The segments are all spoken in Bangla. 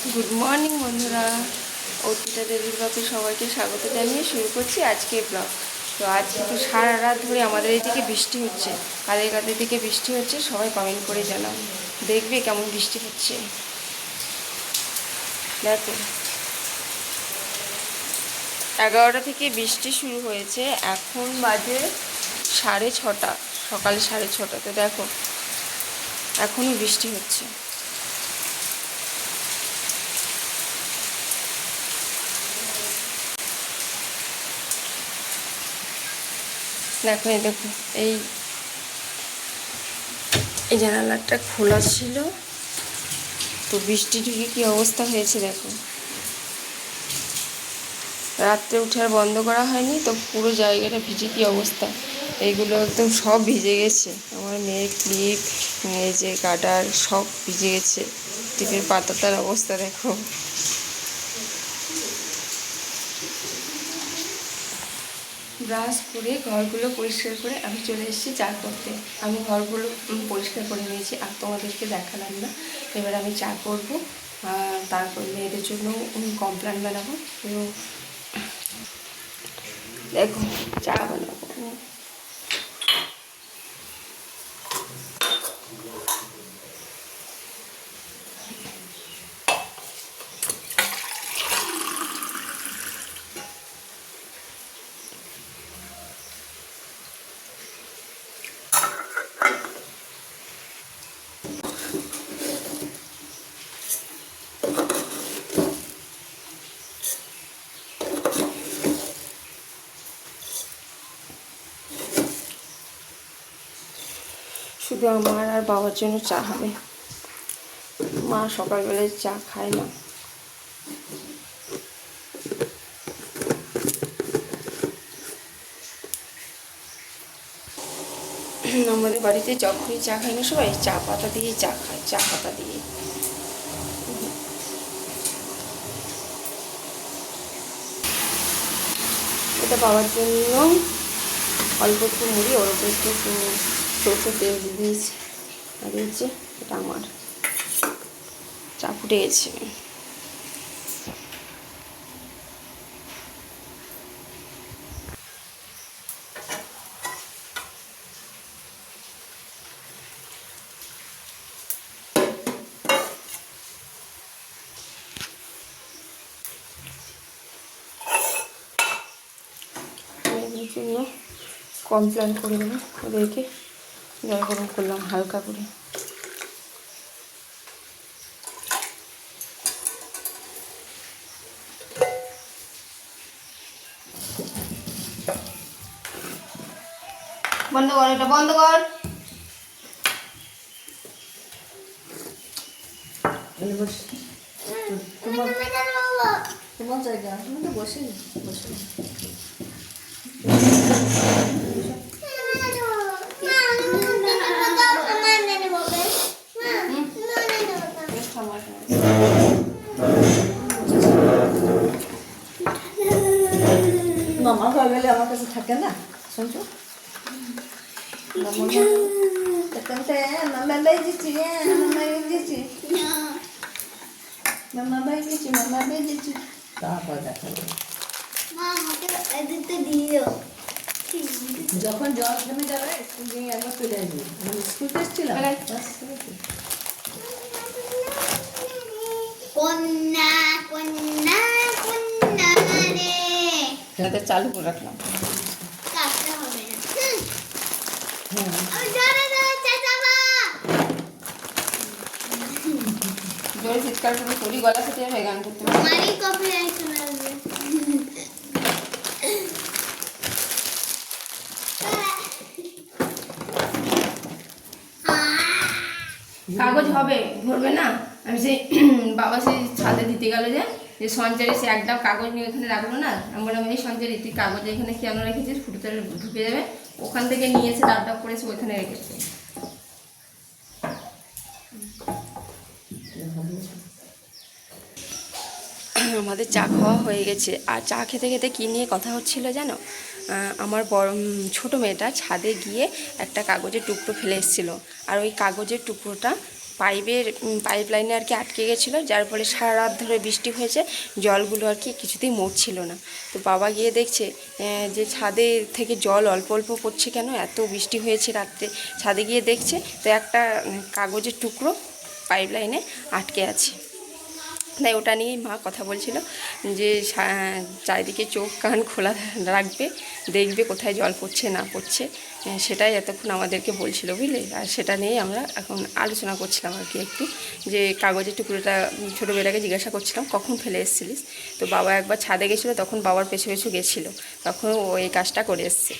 গুড মর্নিং বন্ধুরা। অর্পিতা দেবীর ব্লগে সবাইকে স্বাগত জানিয়ে শুরু করছি আজকে ব্লগ। তো আজকে তো সারা রাত ধরে আমাদের এইদিকে বৃষ্টি হচ্ছে। কাদের কাদের দিকে বৃষ্টি হচ্ছে সবাই কমেন্ট করে জানাও। দেখবে কেমন বৃষ্টি হচ্ছে। দেখো। এগারোটা থেকে বৃষ্টি শুরু হয়েছে। এখন বাজে সাড়ে ছটা, সকাল সাড়ে ছটাতে দেখো, এখনও বৃষ্টি হচ্ছে। দেখো, এই দেখো, এই এই জানালাটা খোলা ছিল। তো বৃষ্টি ঢুকে কি অবস্থা হয়েছে দেখো। রাত্রে উঠে আর বন্ধ করা হয়নি, তো পুরো জায়গাটা ভিজে কি অবস্থা? এইগুলো একদম সব ভিজে গেছে। আমার মেয়ের ক্লিপ এই যে গাডার সব ভিজে গেছে। টিপের পাতাটার অবস্থা দেখো। ব্রাশ করে ঘরগুলো পরিষ্কার করে আমি চলে এসেছি চা করতে। আমি ঘরগুলো পরিষ্কার করে নিয়েছি, আর তোমাদেরকে দেখালাম না। এবার আমি চা করব তারপর মেয়েদের জন্য কমপ্লেন বানাবো। এবং দেখো, চা বানাবো। শুধু আমার আর বাবার জন্য চা হবে। মা সকালবেলায় চা খায় না। আমাদের বাড়িতে যখনই চা খায় না সবাই চা পাতা দিয়ে চা খায়, চা পাতা দিয়ে। এটা বাবার জন্য অল্প একটু মুড়ি, ওর একটু উম, সরষের তেল দিয়ে দিয়েছি। আর এটা আমার। চা ফুটে গেছে। কমপ্লেন করে দেবো ওদেরকে। জল গরম করলাম, হালকা করে। বন্ধ কর, এটা বন্ধ কর। তোমার জায়গা, তুমি তো বসে বসে। যখন জল থেমে যাবে একবার চলে আসবি স্কুল এসেছিলাম চালু করে রাখলাম কাটতে হবে না হুম, হ্যাঁ আমি জোরে জোরে চেঁচাবো জোরে চিৎকার করে শরীর গলা যাবে গান করতে আমারই কপিরাইট চলে আসবে কাগজ হবে ধরবে না? আমি সেই বাবা সেই ছাদে দিতে গেল যে যে সঞ্চারে সে একদম কাগজ নিয়ে ওখানে রাখল না। আমি বললাম এই সঞ্চারে তুই কাগজ এখানে কেন রেখেছিস? ফুটোতে ঢুকে যাবে। ওখান থেকে নিয়ে এসে ডাব ডাব করে সে ওইখানে রেখেছে। আমাদের চা খাওয়া হয়ে গেছে। আর চা খেতে খেতে কী নিয়ে কথা হচ্ছিল জানো? আমার বড় ছোট মেয়েটা ছাদে গিয়ে একটা কাগজের টুকরো ফেলে এসেছিল। আর ওই কাগজের টুকরোটা পাইপের পাইপ লাইনে আর কি আটকে গেছিল, যার ফলে সারা রাত ধরে বৃষ্টি হয়েছে, জলগুলো আর কি কিছুতেই মরছিল না। তো বাবা গিয়ে দেখছে যে ছাদে থেকে জল অল্প অল্প পড়ছে কেন? এত বৃষ্টি হয়েছে রাত্রে। ছাদে গিয়ে দেখছে, তো একটা কাগজের টুকরো পাইপ লাইনে আটকে আছে। তাই ওটা নিয়েই মা কথা বলছিল যে চারিদিকে চোখ কান খোলা রাখবে, দেখবে কোথায় জল পড়ছে, না পড়ছে সেটাই এতক্ষণ আমাদেরকে বলছিল, বুঝলে? আর সেটা নিয়েই আমরা এখন আলোচনা করছিলাম আর কি একটু, যে কাগজের টুকরোটা ছোটোবেলাকে জিজ্ঞাসা করছিলাম, কখন ফেলে এসেছিলিস? তো বাবা একবার ছাদে গেছিল, তখন বাবার পেছু পেছু গেছিল, তখন ও এই কাজটা করে এসছে।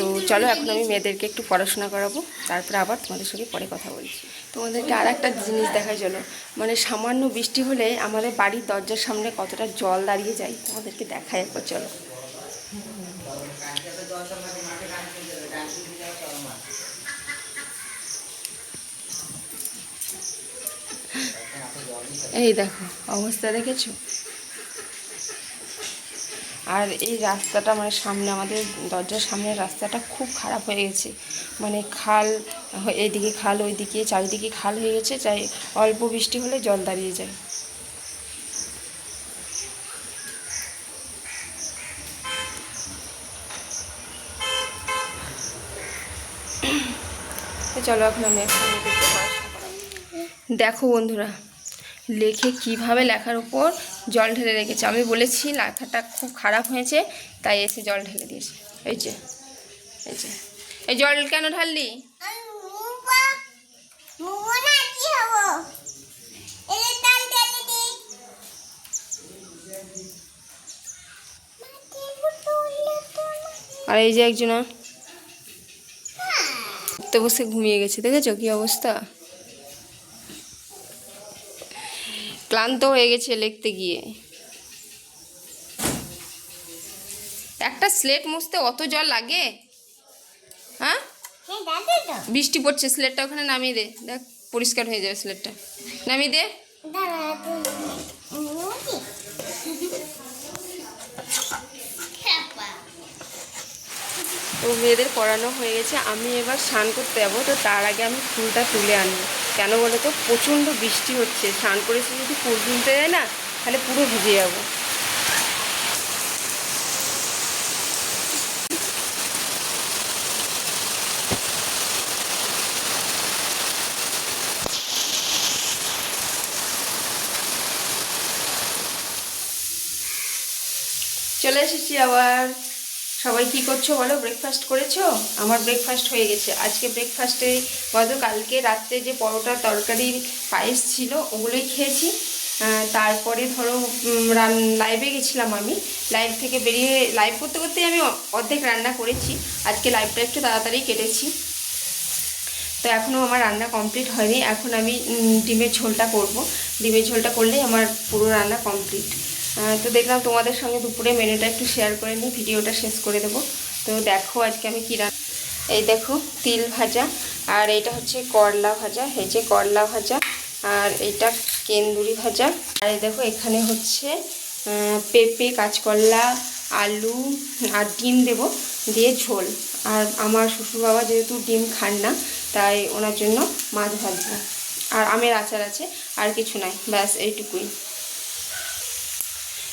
তো চলো এখন আমি মেয়েদেরকে একটু পড়াশোনা করাবো, তারপরে আবার তোমাদের সঙ্গে পরে কথা বলছি। তোমাদেরকে আর একটা জিনিস দেখা চলো মানে সামান্য বৃষ্টি হলে আমাদের বাড়ির দরজার সামনে কতটা জল দাঁড়িয়ে যায়, তোমাদেরকে দেখায় একবার, চলো। এই দেখো, অবস্থা দেখেছ? আর এই রাস্তাটা মানে সামনে আমাদের দরজার সামনের রাস্তাটা খুব খারাপ হয়ে গেছে মানে খাল, এইদিকে খাল, ওইদিকে, চারিদিকে খাল হয়ে গেছে চাই অল্প বৃষ্টি হলে জল দাঁড়িয়ে যায় চলো এখন আমি। দেখো বন্ধুরা লেখে কীভাবে লেখার উপর জল ঢেলে রেখেছে? আমি বলেছি লেখাটা খুব খারাপ হয়েছে তাই এসে জল ঢেলে দিয়েছে। এই যে এই যে। এই জল কেন ঢাললি? আর এই যে একজনা। তো বসে ঘুমিয়ে গেছে দেখেছ কি অবস্থা? ক্লান্ত হয়ে গেছে লিখতে গিয়ে। একটা স্লেট মুছতে অত জল লাগে? হ্যাঁ? বৃষ্টি পড়ছে স্লেটটা ওখানে নামিয়ে দে। দেখ পরিষ্কার হয়ে যাবে স্লেটটা। নামিয়ে দে। তো মেয়েদের পড়ানো হয়ে গেছে আমি এবার স্নান করতে যাব তো তার আগে আমি ফুলটা তুলে আনব। কেন বলো তো? প্রচণ্ড বৃষ্টি হচ্ছে। স্নান করেছি যদি ফুল তুলতে যায় না, তাহলে পুরো ভিজে যাব। চলে এসেছি আবার। সবাই কি করছ বলো? ব্রেকফাস্ট করেছ? আমার ব্রেকফাস্ট হয়ে গেছে। আজকে ব্রেকফাস্টে গতকালকে রাত্রে যে পরোটা তরকারির পায়েস ছিল, ওগুলোই খেয়েছি। তারপরে ধরো রান লাইভে গেছিলাম আমি। লাইভ থেকে বেরিয়ে লাইভ করতে করতেই আমি অর্ধেক রান্না করেছি। আজকে লাইভটা একটু তাড়াতাড়ি কেটেছি। তো এখনও আমার রান্না কমপ্লিট হয়নি। এখন আমি ডিমের ঝোলটা করব। ডিমের ঝোলটা করলেই আমার পুরো রান্না কমপ্লিট তো দেখলাম তোমাদের সঙ্গে দুপুরে মেনুটা একটু শেয়ার করে নিই, ভিডিওটা শেষ করে দেবো। তো দেখো আজকে আমি কী রান্না এই দেখো, তিল ভাজা, আর এইটা হচ্ছে করলা ভাজা, এই যে করলা ভাজা, আর এইটা কেন্দুরি ভাজা। আর এই দেখো, এখানে হচ্ছে পেঁপে, কাঁচকলা, আলু, আর ডিম দেব, দিয়ে ঝোল। আর আমার শ্বশুর বাবা যেহেতু ডিম খান না, তাই ওনার জন্য মাছ ভাজবো। আর আমের আচার আছে, আর কিছু নাই, ব্যাস, এইটুকুই।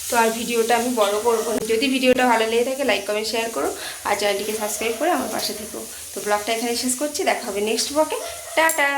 তো আর ভিডিওটা আমি বড় করব যদি ভিডিওটা ভালো লেগে থাকে লাইক কমেন্ট শেয়ার করো আর চ্যানেলটিকে সাবস্ক্রাইব করে আমার পাশে থেকো। তো ব্লগটা এখানে শেষ করছি। দেখা হবে নেক্সট ব্লকে টাটা!